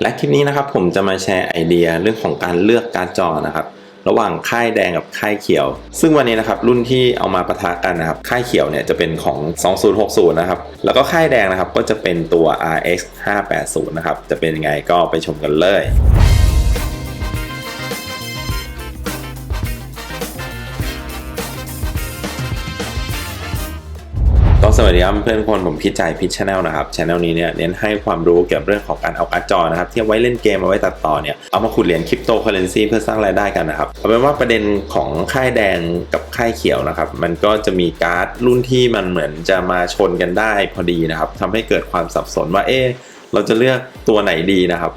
และคลิปนี้นะครับผมจะมาแชร์ไอเดียเรื่องของการเลือกการ์ดจอนะครับระหว่างค่ายแดงกับค่ายเขียว ซึ่งวันนี้นะครับรุ่นที่เอามาประทะกันนะครับค่ายเขียวเนี่ยจะเป็นของ 2060 นะครับ แล้วก็ค่ายแดงนะครับก็จะเป็นตัว RX 580 นะครับ จะเป็นยังไงก็ไปชมกันเลย สวัสดีครับเพื่อนคนผมพิจัยพิชชแนลนะครับชแนลนี้เนี่ยเน้นให้ความรู้เกี่ยวกับเรื่องของการเอาการ์ดจอนะครับที่เอาไว้เล่นเกมเอาไว้ตัดต่อเนี่ยเอามาขุดเหรียญคริปโตเคอเรนซีเพื่อสร้างรายได้กันนะครับเอาเป็นว่าประเด็นของค่ายแดงกับค่ายเขียวนะครับมันก็จะมีการ์ดรุ่นที่มันเหมือนจะมาชนกันได้พอดีนะครับทำให้เกิดความสับสนว่าเอ๊เราจะเลือกตัวไหนดีนะครับ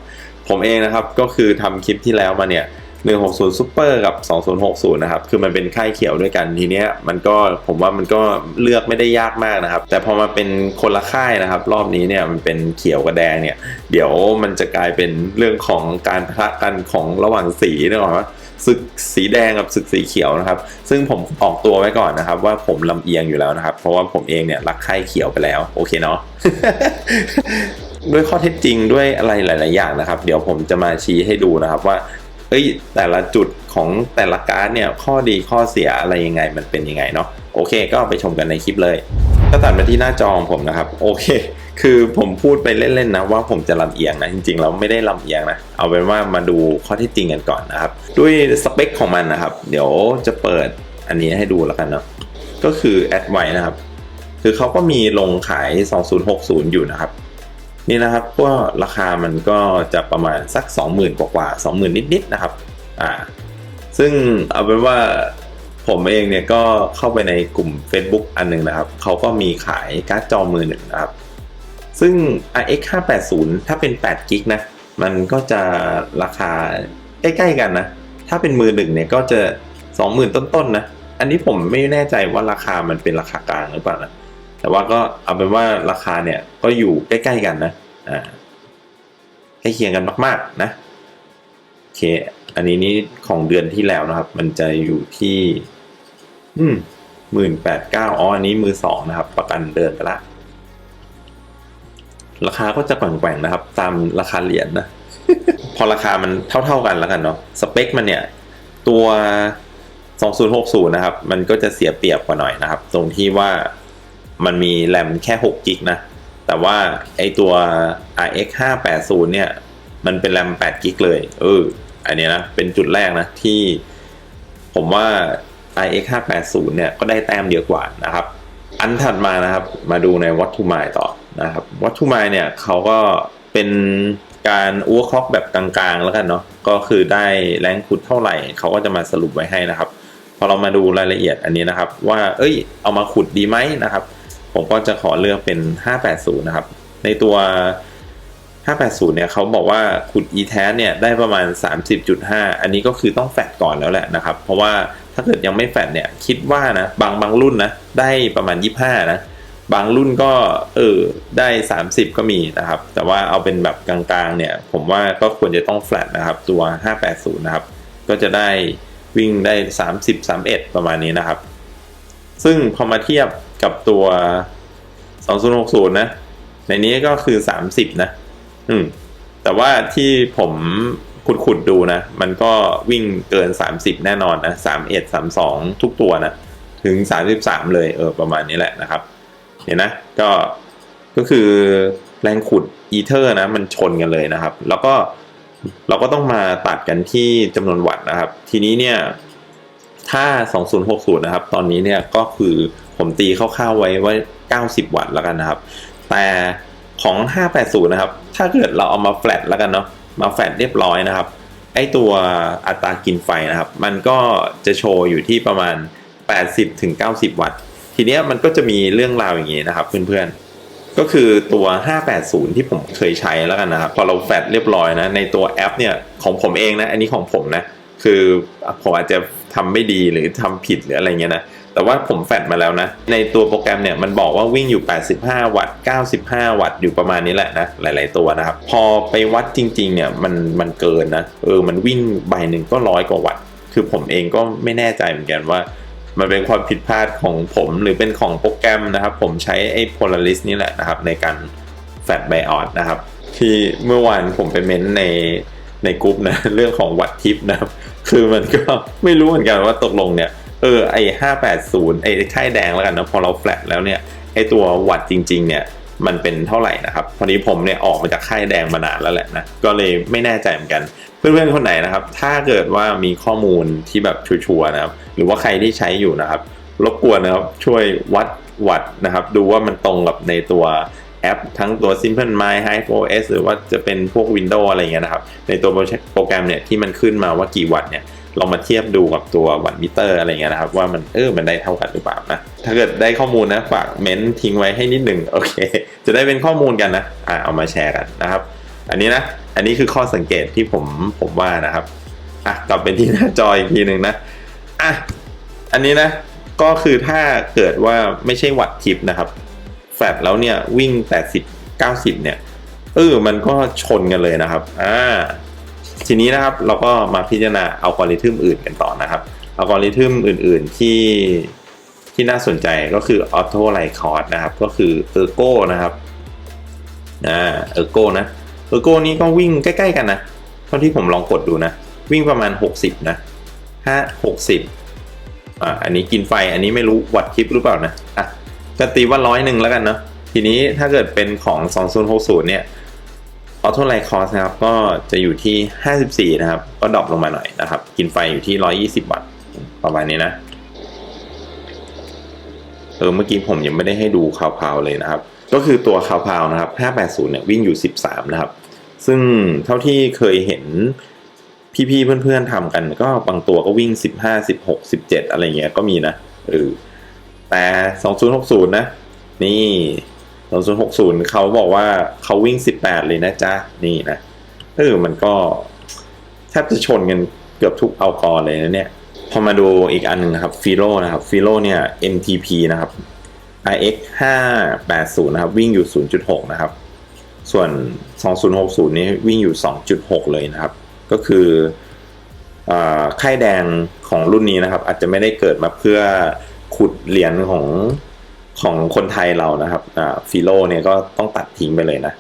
ผมเองนะครับก็คือทำคลิปที่แล้วมาเนี่ย 160 Super กับ 2060 นะครับ คือมันเป็นค่ายเขียวด้วยกันทีเนี้ยมันก็ผมว่ามันก็เลือกไม่ได้ยากมากนะครับ แต่พอมาเป็นคนละค่ายนะครับ รอบนี้เนี่ยมันเป็นเขียวกับแดงเนี่ย เดี๋ยวมันจะกลายเป็นเรื่องของการพะกันของระหว่างสีนึกออกไหมศึกสีแดงกับศึกสีเขียวนะครับ ซึ่งผมออกตัวไว้ก่อนนะครับ ว่าผมลำเอียงอยู่แล้วนะครับ เพราะว่าผมเองเนี่ยรักค่ายเขียวไปแล้ว โอเคเนาะด้วยข้อเท็จจริงด้วยอะไรหลาย ๆ อย่างนะครับ เดี๋ยวผมจะมาชี้ให้ดูนะครับว่า เอ้ยแต่ละจุดของแต่ละการ์ดเนี่ยข้อดีข้อเสียอะไรยังไงมันเป็นยังไงเนาะโอเค ก็ไปชมกันในคลิปเลยก็ตัดมาที่หน้าจอของผมนะครับ โอเค คือผมพูดไปเล่นๆนะว่าผมจะลำเอียงนะ จริงๆเราไม่ได้ลำเอียงนะ เอาเป็นว่ามาดูข้อท็จจริงกันก่อนนะครับ ด้วยสเปคของมันนะครับ เดี๋ยวจะเปิดอันนี้ให้ดูแล้วกันเนาะก็คือแอดไว้นะครับ คือเขาก็มีลงขาย 2060 อยู่นะครับ นี่นะครับก็ราคามันก็จะประมาณสัก 20,000 กว่ากว่าๆ20,000 นิดๆนะครับอ่าซึ่งเอาเป็นว่าผมเองเนี่ยก็เข้าไปในกลุ่ม Facebook อันหนึ่งนะครับ เขาก็มีขายการ์ดจอมือหนึ่งนะครับ ซึ่ง RX 580 ถ้าเป็น8กิกนะ มันก็จะราคาใกล้ๆกันนะ ถ้าเป็นมือหนึ่งเนี่ยก็จะ 20,000 ต้นๆนะอันนี้ผมไม่แน่ใจว่าราคามันเป็นราคากลางหรือเปล่านะ แต่ว่าก็เอาเป็นว่าราคาเนี่ยก็อยู่ใกล้ๆกันนะอ่าใกล้เคียงกันมาก ๆ นะโอเค อันนี้นี่ของเดือนที่แล้วนะครับ มันจะอยู่ที่ อืมหมื่นแปดเก้าอ๋ออันนี้มือสองนะครับ ประกันเดินไปละ ราคาก็จะแกว่งๆนะครับ ตามราคาเหรียญนะ พอราคามันเท่าๆกันแล้วกันเนาะสเปคมันเนี่ย ตัว 2060 นะครับ มันก็จะเสียเปรียบกว่าหน่อยนะครับ ตรงที่ว่า มันมีแรมแค่6กิกนะ แต่ว่าไอตัว RX 580เนี่ย มันเป็นแรม8กิกเลย เออ อันนี้นะ เป็นจุดแรกนะที่ผมว่า RX 580เนี่ย ก็ได้แต้มเยอะกว่านะครับ อันถัดมานะครับ มาดูในวัตถุไมล์ต่อนะครับ วัตถุไมล์เนี่ยเขาก็เป็นการอ้วคอกแบบกลางๆ แล้วกันเนาะ ก็คือได้แรงขุดเท่าไหร่ เขาก็จะมาสรุปไว้ให้นะครับ พอเรามาดูรายละเอียดอันนี้นะครับ ว่า เอ้ย เอามาขุดดีไหมนะครับ ผมก็จะขอเลือกเป็น 580 นะครับ ในตัว 580 เนี่ยเขาบอกว่าขุด e t a s เนี่ยได้ประมาณ 30.5 อันนี้ก็คือต้องแฟดก่อนแล้วแหละนะครับ เพราะว่าถ้าเกิดยังไม่แฟดเนี่ยคิดว่านะบางบางรุ่นนะได้ประมาณ 25 นะบางรุ่นก็เออได้ 30 ก็มีนะครับ แต่ว่าเอาเป็นแบบกลางๆเนี่ย ผมว่าก็ควรจะต้องแฟลตนะครับ ตัว 580 นะครับ ก็จะได้วิ่งได้ 30 31 ประมาณนี้นะครับ ซึ่งพอมาเทียบ กับตัว 2060 นะ ในนี้ก็คือ 30 นะ อืม แต่ว่าที่ผมขุดๆดูนะ มันก็วิ่งเกิน 30 แน่นอนนะ 31 32 ทุกตัวนะ ถึง 33 เลย เออ ประมาณนี้แหละนะครับ เห็นนะ ก็ ก็คือแรงขุดอีเทอร์นะ มันชนกันเลยนะครับ แล้วก็เราก็ต้องมาตัดกันที่จำนวนวัตต์นะครับ ทีนี้เนี่ย ถ้า 2060 นะครับ ตอนนี้เนี่ยก็คือผมตีคร่าวๆไว้ว่า 90 วัตต์แล้วกันนะครับ แต่ของ 580 นะครับ ถ้าเกิดเราเอามาแฟลตแล้วกันเนาะ มาแฟลตเรียบร้อยนะครับ ไอตัวอัตรากินไฟนะครับ มันก็จะโชว์อยู่ที่ประมาณ 80-90 วัตต์ ทีเนี้ยมันก็จะมีเรื่องราวอย่างนี้นะครับเพื่อนๆก็คือตัว 580 ที่ผมเคยใช้แล้วกันนะครับ พอเราแฟลตเรียบร้อยนะ ในตัวแอปเนี่ย ของผมเองนะ อันนี้ของผมนะ คือผมอาจจะทำไม่ดีหรือทำผิดหรืออะไรเงี้ยนะแต่ว่าผมแฟดมาแล้วนะ ในตัวโปรแกรมเนี่ยมันบอกว่าวิ่งอยู่ 85 วัตต์95 วัตต์อยู่ประมาณนี้แหละนะ หลาย ๆ ตัวนะครับ พอไปวัดจริง ๆ เนี่ยมันมันเกินนะ เออ มันวิ่งใบหนึ่งก็ร้อยกว่าวัตต์ คือผมเองก็ไม่แน่ใจเหมือนกันว่า มันเป็นความผิดพลาดของผมหรือเป็นของโปรแกรมนะครับ ผมใช้ไอ้ Polaris นี่แหละนะครับ ในการแฟดไบออดนะครับ ที่เมื่อวานผมไปเม้นในในกลุ่มนะเรื่องของวัดทิปนะครับ คือมันก็ไม่รู้เหมือนกันว่าตกลงเนี่ย เออไอห้าแปดศูนย์ไอค่ายแดงแล้วกันนะพอเราแฟลตแล้วเนี่ยไอตัววัดจริง ๆ เนี่ยมันเป็นเท่าไหร่นะครับพอดีผมเนี่ยออกมาจากค่ายแดงมานานแล้วแหละนะก็เลยไม่แน่ใจเหมือนกัน เพื่อนๆคนไหนนะครับ ถ้าเกิดว่ามีข้อมูลที่แบบชัวร์นะครับ หรือว่าใครที่ใช้อยู่นะครับรบกวนนะครับช่วยวัดวัดนะครับ ดูว่ามันตรงกับในตัว แอปทั้งตัว Simple Mind Hive OS หรือว่าจะเป็นพวก Windows อะไรเงี้ยนะครับ ในตัวโปรแกรมเนี่ยที่มันขึ้นมาว่ากี่วัตต์เนี่ยลองมาเทียบดูกับตัววัตต์มิเตอร์อะไรเงี้ยนะครับ ว่ามันเออมันได้เท่ากันหรือเปล่านะถ้าเกิดได้ข้อมูลนะฝากเม้นทิ้งไว้ให้นิดหนึ่งโอเค จะได้เป็นข้อมูลกันนะอ่าเอามาแชร์กันนะครับ อันนี้นะอันนี้คือข้อสังเกตที่ผมผมว่านะครับอะกลับเป็นที่หน้าจออีกทีหนึ่งนะอะอันนี้นะก็คือถ้าเกิดว่าไม่ใช่วัดทิปนะครับ แฟลตแล้วเนี่ยวิ่ง 80 90 เนี่ยเออมันก็ชนกันเลยนะครับอ่าทีนี้นะครับเราก็มาพิจารณาอัลกอริทึมอื่นกันต่อนะครับอัลกอริทึมอื่น ๆที่ที่น่าสนใจก็คือออโต้ไลคอร์ดนะครับ ก็คือเออร์โก้นะครับอ่าเออร์โก้นะเออร์โก้นี้ก็วิ่งใกล้ ๆ กันนะเท่าที่ผมลองกดดูนะ วิ่งประมาณ 60 นะห้าหกสิบอ่าอันนี้กินไฟอันนี้ไม่รู้วัดคลิปหรือเปล่านะอะ ก็ตีว่าร้อยหนึ่งแล้วกันเนาะทีนี้ถ้าเกิดเป็นของ 2060 เนี่ยออโต้ไลคอสนะครับ ก็จะอยู่ที่ 54 นะครับ ก็ดรอปลงมาหน่อยนะครับ กินไฟอยู่ที่ 120 วัตต์ประมาณนี้นะ เออเมื่อกี้ผมยังไม่ได้ให้ดูคาวพาวเลยนะครับ ก็คือตัวคาวพาวนะครับ 580 เนี่ยวิ่งอยู่ 13 นะครับ ซึ่งเท่าที่เคยเห็นพี่ๆเพื่อนๆทำกัน ก็บางตัวก็วิ่ง 15 16 17 อะไรเงี้ยก็มีนะเออ แต่ 2060 นะ นี่ 2060 เขาบอกว่าเขาวิ่ง 18 เลยนะจ๊ะ นี่นะเออมันก็แทบจะชนกันเกือบทุกเอากอเลยนะเนี่ย พอมาดูอีกอันหนึ่งนะครับฟิโลนะครับฟิโลเนี่ย MTP นะครับ IX 580 นะครับ วิ่งอยู่ 0.6 นะครับ ส่วน 2060 นี้วิ่งอยู่ 2.6 เลยนะครับ ก็คือค่ายแดงของรุ่นนี้นะครับ อาจจะไม่ได้เกิดมาเพื่อ ขุดเหรียญของของคนไทยเรานะครับฟิโลเนี่ยก็ต้องตัดทิ้งไปเลยนะ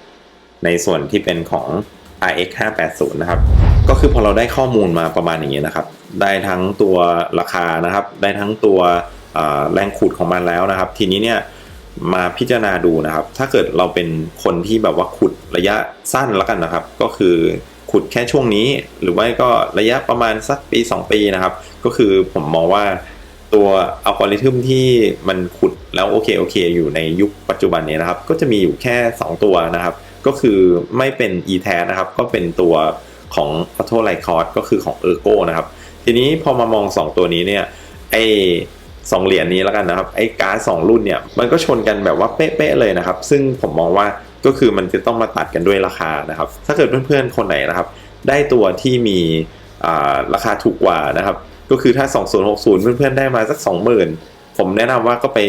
ในส่วนที่เป็นของ RX 580นะครับ ก็คือพอเราได้ข้อมูลมาประมาณอย่างนี้นะครับ ได้ทั้งตัวราคานะครับ ได้ทั้งตัวแรงขุดของมันแล้วนะครับ ทีนี้เนี่ยมาพิจารณาดูนะครับ ถ้าเกิดเราเป็นคนที่แบบว่าขุดระยะสั้นแล้วกันนะครับ ก็คือขุดแค่ช่วงนี้ หรือว่าก็ระยะประมาณสักปี 2 ปีนะครับ ก็คือผมมองว่า ตัวอัลกอริทึมที่มันขุดแล้วโอเคโอเค อยู่ในยุคปัจจุบันนี้นะครับ ก็จะมีอยู่แค่ 2 ตัวนะครับ ก็คือไม่เป็น e t a นะครับ ก็เป็นตัวของ Auto l i c o r d ก็คือของ Ergo นะครับ ทีนี้พอมามอง 2 ตัวนี้เนี่ยไอสองเหรียญนี้แล้วกันนะครับ ไอ้การ์ดสองรุ่นเนี่ยมันก็ชนกันแบบว่าเป๊ะๆเลยนะครับ ซึ่งผมมองว่าก็คือมันจะต้องมาตัดกันด้วยราคานะครับ ถ้าเกิดเพื่อนๆคนไหนนะครับ ได้ตัวที่มีราคาถูกกว่านะครับ ก็คือถ้า 2060 เพื่อนๆได้มาสัก 20,000 ผมแนะนำว่าก็ไป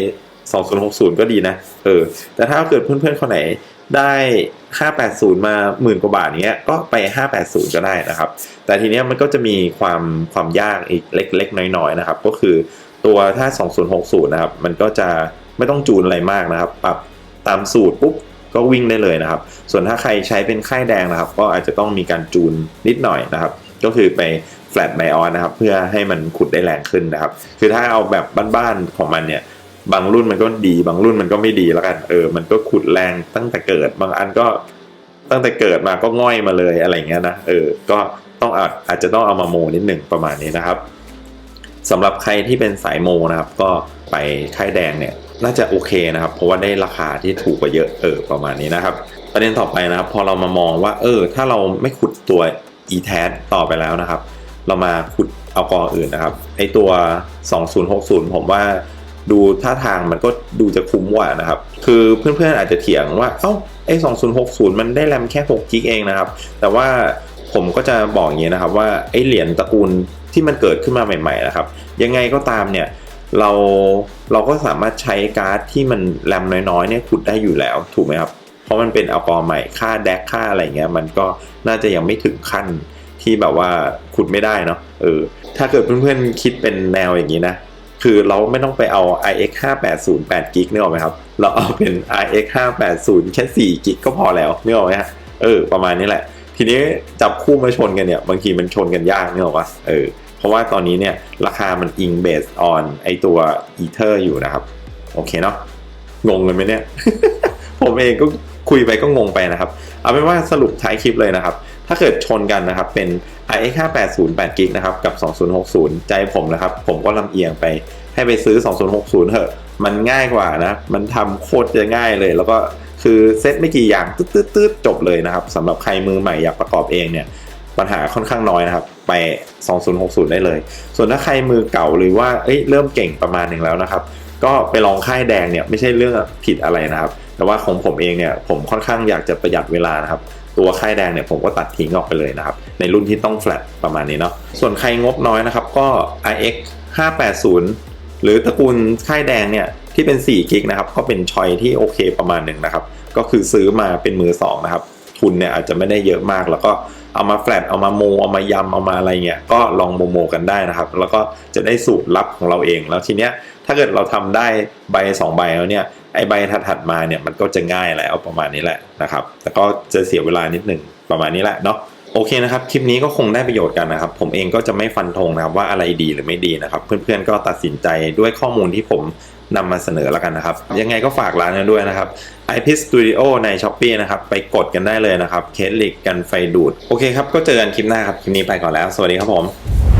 2060 ก็ดีนะ เออ แต่ถ้าเกิดเพื่อนๆคนไหนได้ 580 มาหมื่นกว่าบาทเนี้ย ก็ไป 580 ก็ได้นะครับ แต่ทีเนี้ยมันก็จะมีความความยากอีกเล็กๆ น้อยๆ นะครับ ก็คือตัวถ้า 2060 นะครับ มันก็จะไม่ต้องจูนอะไรมากนะครับ ปรับตามสูตรปุ๊บก็วิ่งได้เลยนะครับ ส่วนถ้าใครใช้เป็นค่ายแดงนะครับ ก็อาจจะต้องมีการจูนนิดหน่อยนะครับ ก็คือไป แฟลตไบออนนะครับ เพื่อให้มันขุดได้แรงขึ้นนะครับ คือถ้าเอาแบบบ้านๆของมันเนี่ย บางรุ่นมันก็ดี บางรุ่นมันก็ไม่ดีแล้วกัน เออ มันก็ขุดแรงตั้งแต่เกิด บางอันก็ตั้งแต่เกิดมาก็ง่อยมาเลยอะไรเงี้ยนะ เออ ก็ต้องอาจอาจจะต้องเอามาโมนิดหนึ่งประมาณนี้นะครับสำหรับใครที่เป็นสายโมนะครับ ก็ไปค่ายแดงเนี่ยน่าจะโอเคนะครับ เพราะว่าได้ราคาที่ถูกกว่าเยอะเออประมาณนี้นะครับ ประเด็นต่อไปนะครับ พอเรามามองว่า เออ ถ้าเราไม่ขุดตัว e t a ต่อไปแล้วนะครับ เรามาขุดเอากออื่นนะครับไอตัว 2060 ผมว่าดูท่าทางมันก็ดูจะคุ้มกว่านะครับ คือเพื่อนๆอาจจะเถียงว่า เอ้าไอ2060 มันได้แรมแค่6กิกเองนะครับ แต่ว่าผมก็จะบอกอย่างนี้นะครับว่าไอเหรียญตระกูลที่มันเกิดขึ้นมาใหม่ ๆ นะครับ ยังไงก็ตามเนี่ยเราเราก็สามารถใช้การ์ดที่มันแรมน้อยๆเนี่ยขุดได้อยู่แล้วถูกไหมครับ เพราะมันเป็นอัลกอร์ใหม่ค่าแดกค่าอะไรเงี้ยมันก็น่าจะยังไม่ถึงขั้น ที่แบบว่าขุดไม่ได้เนาะเออถ้าเกิดเพื่อนๆคิดเป็นแนวอย่างนี้นะคือเราไม่ต้องไปเอา iX 580 8กิกนึกออกไหมครับ เราเอาเป็น iX 580 แค่4กิกก็พอแล้วนึกออกไหมฮะเออ ประมาณนี้แหละ ทีนี้จับคู่มาชนกันเนี่ย บางทีมันชนกันยากเนี่ยหรอกปะเออ เพราะว่าตอนนี้เนี่ย ราคามันอิงเบสออนไอตัวอีเทอร์อยู่นะครับ โอเคเนาะงงเลยไหมเนี่ย ผมเองก็คุยไปก็งงไปนะครับ เอาเป็นว่าสรุปท้ายคลิปเลยนะครับ ถ้าเกิดชนกันนะครับ เป็น iX 580 8 g b นะครับ กับ 2060 ใจผมนะครับ ผมก็ลำเอียงไป ให้ไปซื้อ 2060 เถอะ มันง่ายกว่านะ มันทำโคตรจะง่ายเลย แล้วก็คือเซตไม่กี่อย่างตืดๆจบเลยนะครับสำหรับใครมือใหม่อยากประกอบเองเนี่ย ปัญหาค่อนข้างน้อยนะครับ ไป 2060 ได้เลย ส่วนถ้าใครมือเก่าหรือว่าเอ้ยเริ่มเก่งประมาณหนึ่งแล้วนะครับ ก็ไปลองค่ายแดงเนี่ยไม่ใช่เรื่องผิดอะไรนะครับ แต่ว่าของผมเองเนี่ยผมค่อนข้างอยากจะประหยัดเวลานะครับ ตัวค่ายแดงเนี่ยผมก็ตัดทิ้งออกไปเลยนะครับ ในรุ่นที่ต้องแฟลตประมาณนี้เนาะส่วนใครงบน้อยนะครับก็ iX 580 หรือตระกูลค่ายแดงเนี่ยที่เป็น4กิกนะครับก็เป็นชอยที่โอเคประมาณหนึ่งนะครับ ก็คือซื้อมาเป็นมือสองนะครับ ทุนเนี่ยอาจจะไม่ได้เยอะมาก แล้วก็เอามาแฟลตเอามาโมเอามายำเอามาอะไรเงี้ยก็ลองโมโมกันได้นะครับ แล้วก็จะได้สูตรลับของเราเองแล้วทีเนี้ยถ้าเกิดเราทำได้ใบสองใบแล้วเนี่ย ไอใบถัดมาเนี่ยมันก็จะง่ายแล้วประมาณนี้แหละนะครับแต่ก็จะเสียเวลานิดหนึ่งประมาณนี้แหละเนาะโอเคนะครับคลิปนี้ก็คงได้ประโยชน์กันนะครับผมเองก็จะไม่ฟันธงนะครับว่าอะไรดีหรือไม่ดีนะครับเพื่อนๆก็ตัดสินใจด้วยข้อมูลที่ผมนำมาเสนอแล้วกันนะครับ ยังไงก็ฝากร้านกันด้วยนะครับ i p i Studio ใน s h อ p e e นะครับ ไปกดกันได้เลยนะครับ เคสลิกกันไฟดูด โอเคครับ ก็เจอกันคลิปหน้าครับ คลิปนี้ไปก่อนแล้ว สวัสดีครับผม